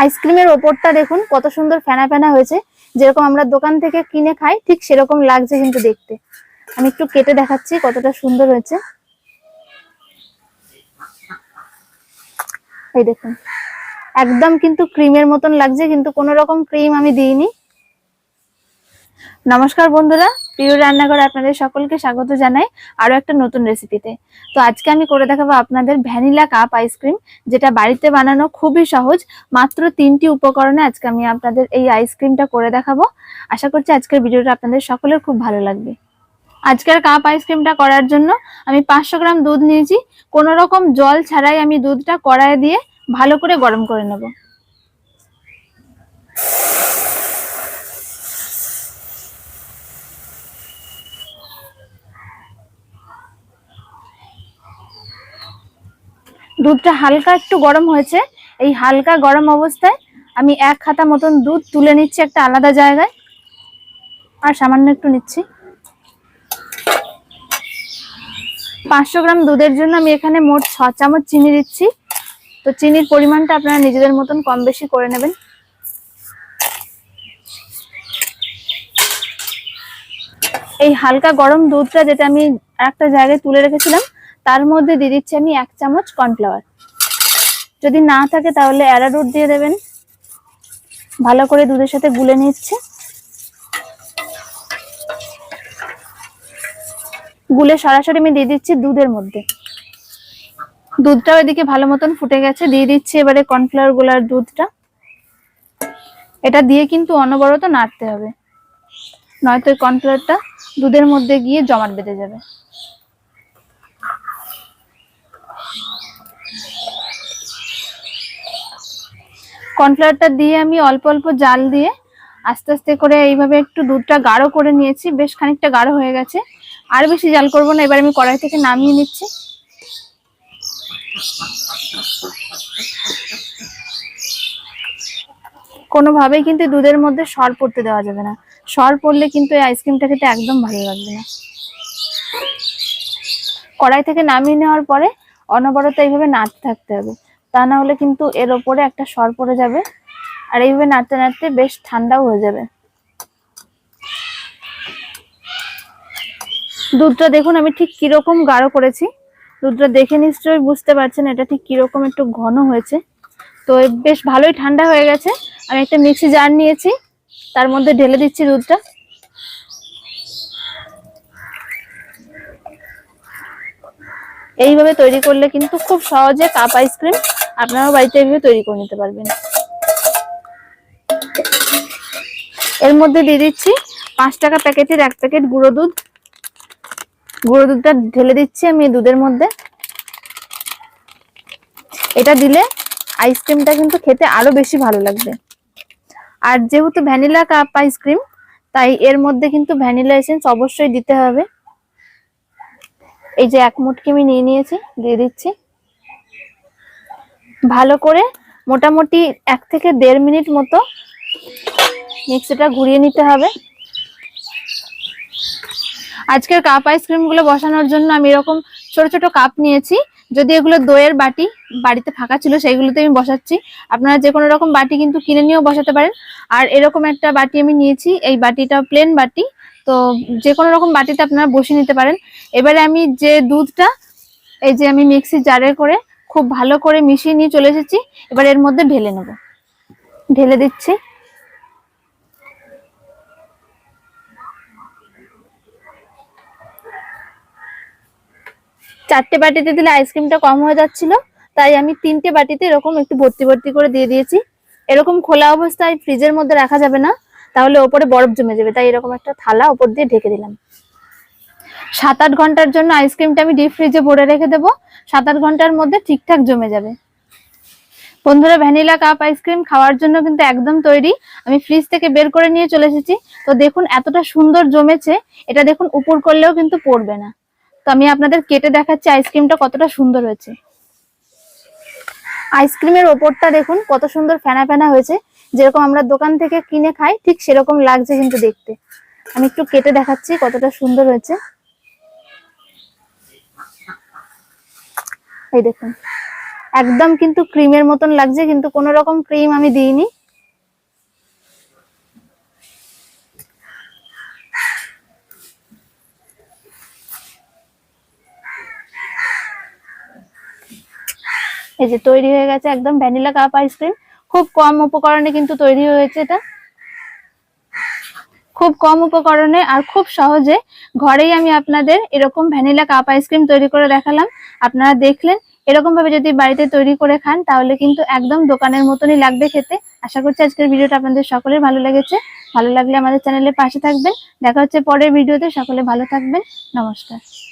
আইসক্রিমের ওপরটা দেখুন, কত সুন্দর ফেনা ফেনা হয়েছে। যেরকম আমরা দোকান থেকে কিনে খাই, ঠিক সেরকম লাগছে কিন্তু দেখতে। আমি একটু কেটে দেখাচ্ছি কতটা সুন্দর হয়েছে। এই দেখুন, একদম কিন্তু ক্রিমের মতন লাগছে, কিন্তু কোনো রকম ক্রিম আমি দিইনি। নমস্কার বন্ধুরা প্রিয় রান্নাঘরে আপনাদের সকলকে স্বাগত জানাই আরও একটা নতুন রেসিপিতে তো আজকে আমি করে দেখাবো আপনাদের ভ্যানিলা কাপ আইসক্রিম যেটা বাড়িতে বানানো খুবই সহজ, মাত্র তিনটি উপকরণে আজকে আমি আপনাদের এই আইসক্রিমটা করে দেখাবো। আশা করছি আজকের ভিডিওটা আপনাদের সকলের খুব ভালো লাগবে। আজকের কাপ আইসক্রিমটা করার জন্য আমি পাঁচশো গ্রাম দুধ নিয়েছি। কোনো রকম জল ছাড়াই আমি দুধটা কড়াইয়ে দিয়ে ভালো করে গরম করে নেব। দুধটা হালকা একটু গরম হয়েছে। এই হালকা গরম অবস্থায় আমি এক খাতা মতন দুধ তুলে নিচ্ছি একটা আলাদা জায়গায়। আর সামান্য একটু নিচ্ছি। পাঁচশো গ্রাম দুধের জন্য আমি এখানে মোট ছ চামচ চিনি দিচ্ছি। তো চিনির পরিমাণটা আপনারা নিজেদের মতন কম বেশি করে নেবেন। এই হালকা গরম দুধটা যেটা আমি একটা জায়গায় তুলে রেখেছিলাম তার মধ্যে দিয়ে দিচ্ছি আমি এক চামচ কর্নফ্লাওয়ার। যদি না থাকে তাহলে অ্যারারুট দিয়ে দেবেন। ভালো করে দুধের সাথে গুলে নিচ্ছে। গুলে সরাসরি আমি দিয়ে দিচ্ছি দুধের মধ্যে। দুধটাও এদিকে ভালো মতন ফুটে গেছে। দিয়ে দিচ্ছি এবারে কর্নফ্লাওয়ারগুলার দুধটা। এটা দিয়ে কিন্তু অনবরত নাড়তে হবে। নয়তো কর্নফ্লাওয়ারটা দুধের মধ্যে গিয়ে জমাট বেঁধে যাবে। কর্নফ্লাওয়ারটা দিয়ে আমি অল্প অল্প জাল দিয়ে আস্তে আস্তে করে এইভাবে একটু দুধটা গাঢ় করে নিয়েছি। বেশ খানিকটা গাঢ় হয়ে গেছে। আর বেশি জাল করব না, এবার আমি কড়াই থেকে নামিয়ে নিচ্ছি। কোনোভাবেই কিন্তু দুধের মধ্যে সর পড়তে দেওয়া যাবে না। সর পড়লে কিন্তু এই আইসক্রিমটা খেতে একদম ভালো লাগবে না। কড়াই থেকে নামিয়ে নেওয়ার পরে অনবরত এইভাবে নাড়তে থাকতে হবে। তা না হলে কিন্তু এর ওপরে একটা সর পড়ে যাবে। আর এইভাবে নাড়তে নাড়তে বেশ ঠান্ডাও হয়ে যাবে। দুধটা দেখুন, আমি ঠিক কীরকম গাঢ় করেছি। দুধটা দেখে নিশ্চয়ই বুঝতে পারছেন এটা ঠিক কীরকম একটু ঘন হয়েছে। তো বেশ ভালোই ঠান্ডা হয়ে গেছে। আমি একটা মিক্সি জার নিয়েছি, তার মধ্যে ঢেলে দিচ্ছি দুধটা। এইভাবে তৈরি করলে কিন্তু খুব সহজে কাপ আইসক্রিম আপনারাও বাড়িতে এইভাবে তৈরি করে নিতে পারবেন। এর মধ্যে দিয়ে দিচ্ছি পাঁচ টাকা প্যাকেটের এক প্যাকেট গুঁড়ো দুধ। গুঁড়ো দুধটা ঢেলে দিচ্ছি আমি দুধের মধ্যে। এটা দিলে আইসক্রিমটা কিন্তু খেতে আরও বেশি ভালো লাগবে। আর যেহেতু ভ্যানিলা কাপ আইসক্রিম, তাই এর মধ্যে কিন্তু ভ্যানিলা এসেন্স অবশ্যই দিতে হবে। এই যে এক মুটকি আমি নিয়ে নিয়েছি, দিয়ে দিচ্ছি। ভালো করে মোটামুটি এক থেকে দেড় মিনিট মতো মিক্সিটা ঘুরিয়ে নিতে হবে। আজকের কাপ আইসক্রিমগুলো বসানোর জন্য আমি এরকম ছোট ছোট কাপ নিয়েছি। যদি এগুলো দইয়ের বাটি বাড়িতে ফাঁকা ছিল সেইগুলোতে আমি বসাচ্ছি। আপনারা যে কোনো রকম বাটি কিন্তু কিনে নিয়েও বসাতে পারেন। আর এরকম একটা বাটি আমি নিয়েছি, এই বাটিটা প্লেন বাটি। তো যে কোনো রকম বাটিতে আপনারা বসিয়ে নিতে পারেন। এবারে আমি যে দুধটা, এই যে আমি মিক্সি জারে করে খুব ভালো করে মিশিয়ে নিয়ে চলে এসেছি। এবার এর মধ্যে ঢেলে নেব। ঢেলে দিচ্ছি। চারটে বাটিতে দিলে আইসক্রিমটা কম হয়ে যাচ্ছিল, তাই আমি তিনটে বাটিতে এরকম একটু ভর্তি ভর্তি করে দিয়ে দিয়েছি। এরকম খোলা অবস্থায় ফ্রিজের মধ্যে রাখা যাবে না, তাহলে ওপরে বরফ জমে যাবে, তাই এরকম একটা থালা ওপর দিয়ে ঢেকে দিলাম। সাত আট ঘণ্টার জন্য আইসক্রিমটা আমি ডিপ ফ্রিজে ভরে রেখে দেবো। সাত আট ঘণ্টার মধ্যে ঠিকঠাক জমে যাবে। বন্ধুরা, ভ্যানিলা কাপ আইসক্রিম খাওয়ার জন্য কিন্তু একদম তৈরি। আমি ফ্রিজ থেকে বের করে নিয়ে চলে এসেছি। তো দেখুন এতটা সুন্দর জমেছে। এটা দেখুন উপর করলেও কিন্তু পড়বে না। তো আমি আপনাদের কেটে দেখাচ্ছি আইসক্রিমটা কতটা সুন্দর হয়েছে। আইসক্রিমের ওপরটা দেখুন কত সুন্দর ফেনা ফেনা হয়েছে। যেরকম আমরা দোকান থেকে কিনে খাই, ঠিক সেরকম লাগছে কিন্তু দেখতে। আমি একটু কেটে দেখাচ্ছি কতটা সুন্দর হয়েছে। এই দেখুন। একদম কিন্তু ক্রিমের মতন লাগছে, কিন্তু কোনো রকম ক্রিম আমি দিইনি। এই যে তৈরি হয়ে গেছে একদম ভ্যানিলা কাপ আইসক্রিম খুব কম উপকরণে কিন্তু তৈরি হয়েছে এটা। খুব কম উপকরণে আর খুব সহজে ঘরেই আমি আপনাদের এরকম ভ্যানিলা কাপ আইসক্রিম তৈরি করে দেখালাম। আপনারা দেখলেন। এরকম ভাবে যদি বাড়িতে তৈরি করে খান, তাহলে কিন্তু একদম দোকানের মতনই লাগবে খেতে। আশা করছি আজকের ভিডিওটা আপনাদের সকলের ভালো লেগেছে। ভালো লাগলে আমাদের চ্যানেলের পাশে থাকবেন। দেখা হচ্ছে পরের ভিডিওতে। সকলে ভালো থাকবেন। নমস্কার।